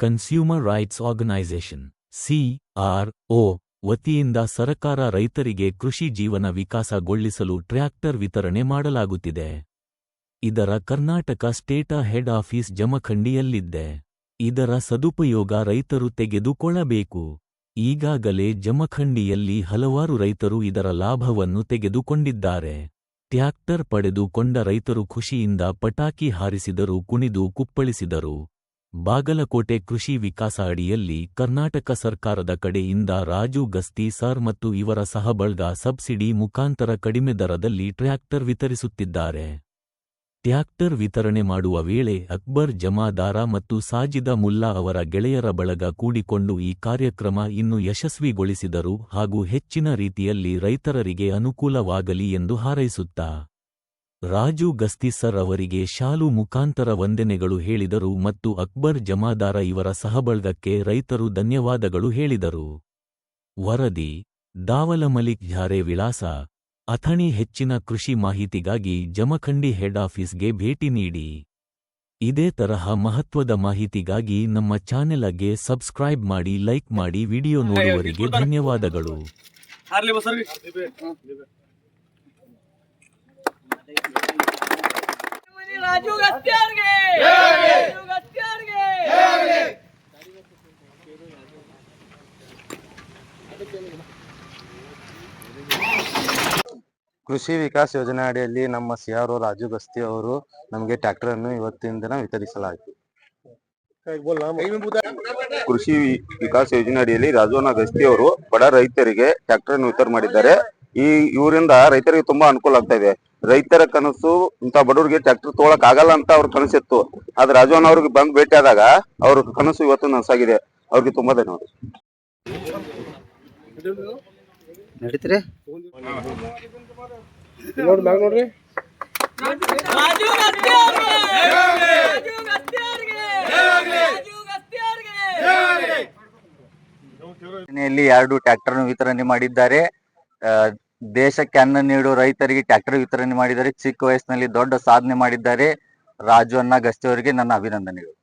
Consumer rights organisation CRO ವತಿಯಿಂದ ಸರಕಾರ ರೈತರಿಗೆ ಕೃಷಿ ಜೀವನ ವಿಕಾಸಗೊಳಿಸಲು ಟ್ರ್ಯಾಕ್ಟರ್ ವಿತರಣೆ ಮಾಡಲಾಗುತ್ತಿದೆ. ಇದರ ಕರ್ನಾಟಕ ಸ್ಟೇಟ ಹೆಡ್ ಆಫೀಸ್ ಜಮಖಂಡಿಯಲ್ಲಿದ್ದೆ ಇದರ ಸದುಪಯೋಗ ರೈತರು ತೆಗೆದುಕೊಳ್ಳಬೇಕು. ಈಗಾಗಲೇ ಜಮಖಂಡಿಯಲ್ಲಿ ಹಲವಾರು ರೈತರು ಇದರ ಲಾಭವನ್ನು ತೆಗೆದುಕೊಂಡಿದ್ದಾರೆ. ಟ್ಯಾಕ್ಟರ್ ಪಡೆದುಕೊಂಡ ರೈತರು ಖುಷಿಯಿಂದ ಪಟಾಕಿ ಹಾರಿಸಿದರು, ಕುಣಿದು, ಕುಪ್ಪಳಿಸಿದರು. ಬಾಗಲಕೋಟೆ ಕೃಷಿ ವಿಕಾಸ ಅಡಿಯಲ್ಲಿ ಕರ್ನಾಟಕ ಸರ್ಕಾರದ ಕಡೆಯಿಂದ ರಾಜು ಗಸ್ತಿ ಸರ್ ಮತ್ತು ಇವರ ಸಹಬಳ್ಗ ಸಬ್ಸಿಡಿ ಮುಖಾಂತರ ಕಡಿಮೆ ದರದಲ್ಲಿ ಟ್ರ್ಯಾಕ್ಟರ್ ವಿತರಿಸುತ್ತಿದ್ದಾರೆ. ಟ್ರ್ಯಾಕ್ಟರ್ ವಿತರಣೆ ಮಾಡುವ ವೇಳೆ ಅಕ್ಬರ್ ಜಮಾದಾರ ಮತ್ತು ಸಾಜಿದ ಮುಲ್ಲಾ ಅವರ ಗೆಳೆಯರ ಬಳಗ ಕೂಡಿಕೊಂಡು ಈ ಕಾರ್ಯಕ್ರಮ ಇನ್ನು ಯಶಸ್ವಿಗೊಳಿಸಿದರು ಹಾಗೂ ಹೆಚ್ಚಿನ ರೀತಿಯಲ್ಲಿ ರೈತರರಿಗೆ ಅನುಕೂಲವಾಗಲಿ ಎಂದು ಹಾರೈಸುತ್ತಾ ರಾಜು ಗಸ್ತಿಸರ್ ಅವರಿಗೆ ಶಾಲು ಮುಖಾಂತರ ವಂದನೆಗಳು ಹೇಳಿದರು ಮತ್ತು ಅಕ್ಬರ್ ಜಮಾದಾರ ಇವರ ಸಹಬಳ್ಗಕ್ಕೆ ರೈತರು ಧನ್ಯವಾದಗಳು ಹೇಳಿದರು ವರದಿ ದಾವಲ ಮಲಿಕ್ ಝಾರೆ ವಿಳಾಸ ಅಥಣಿ ಹೆಚ್ಚಿನ ಕೃಷಿ ಮಾಹಿತಿಗಾಗಿ ಜಮಖಂಡಿ ಹೆಡ್ ಆಫೀಸ್ಗೆ ಭೇಟಿ ನೀಡಿ ಇದೇ ತರಹ ಮಹತ್ವದ ಮಾಹಿತಿಗಾಗಿ ನಮ್ಮ ಚಾನೆಲ್ಗೆ ಸಬ್ಸ್ಕ್ರೈಬ್ ಮಾಡಿ ಲೈಕ್ ಮಾಡಿ ವಿಡಿಯೋ ನೋಡುವವರಿಗೆ ಧನ್ಯವಾದಗಳು ಕೃಷಿ ವಿಕಾಸ್ ಯೋಜನೆ ಅಡಿಯಲ್ಲಿ ನಮ್ಮ ಸಿ ಆರ್ ರಾಜು ಗಸ್ತಿ ಅವರು ನಮಗೆ ಟ್ರ್ಯಾಕ್ಟರ್ ಅನ್ನು ಇವತ್ತಿನ ದಿನ ವಿತರಿಸಲಾಯಿತು. ಕೃಷಿ ವಿಕಾಸ್ ಯೋಜನೆ ಅಡಿಯಲ್ಲಿ ರಾಜೋನ ಗಸ್ತಿ ಅವರು ಬಡ ರೈತರಿಗೆ ಟ್ರ್ಯಾಕ್ಟರ್ ಅನ್ನು ವಿತರಣೆ ಮಾಡಿದ್ದಾರೆ. ಈ ಇವರಿಂದ ರೈತರಿಗೆ ತುಂಬಾ ಅನುಕೂಲ ಆಗ್ತಾ ಇದೆ. ರೈತರ ಕನಸು ಇಂತ ಬಡವರಿಗೆ ಟ್ರ್ಯಾಕ್ಟರ್ ತಗೊಳಕ್ ಆಗಲ್ಲ ಅಂತ ಅವ್ರ ಕನಸಿತ್ತು ಆದ್ರೆ ರಾಜವನ್ ಅವ್ರಿಗೆ ಬಂದ್ ಭೇಟಿ ಆದಾಗ ಅವ್ರ ಕನಸು ಇವತ್ತು ನನಸಾಗಿದೆ ಅವ್ರಿಗೆ ತುಂಬಾ ಧನ್ಯವಾದ. ನಡೀತ್ರಿ. ರಾಜು ಗಸ್ತ್ಯಾರ್ಗೆ ರಾಜು ಗಸ್ತ್ಯಾರ್ಗೆ ರಾಜು ಗಸ್ತ್ಯಾರ್ಗೆ ಯೋಜನೆಯಲ್ಲಿ ಎರಡು ಟ್ರ್ಯಾಕ್ಟರ್ ವಿತರಣೆ ಮಾಡಿದ್ದಾರೆ. ಆ, ದೇಶಕ್ಕೆ ಅನ್ನ ನೀಡುವ ರೈತರಿಗೆ ಟ್ರ್ಯಾಕ್ಟರ್ ವಿತರಣೆ ಮಾಡಿದರೆ ಚಿಕ್ಕ ವಯಸ್ಸಿನಲ್ಲಿ ದೊಡ್ಡ ಸಾಧನೆ ಮಾಡಿದ್ದಾರೆ. ರಾಜು ಅನ್ನ ಗಸ್ತಿ ಅವರಿಗೆ ನನ್ನ ಅಭಿನಂದನೆಗಳು.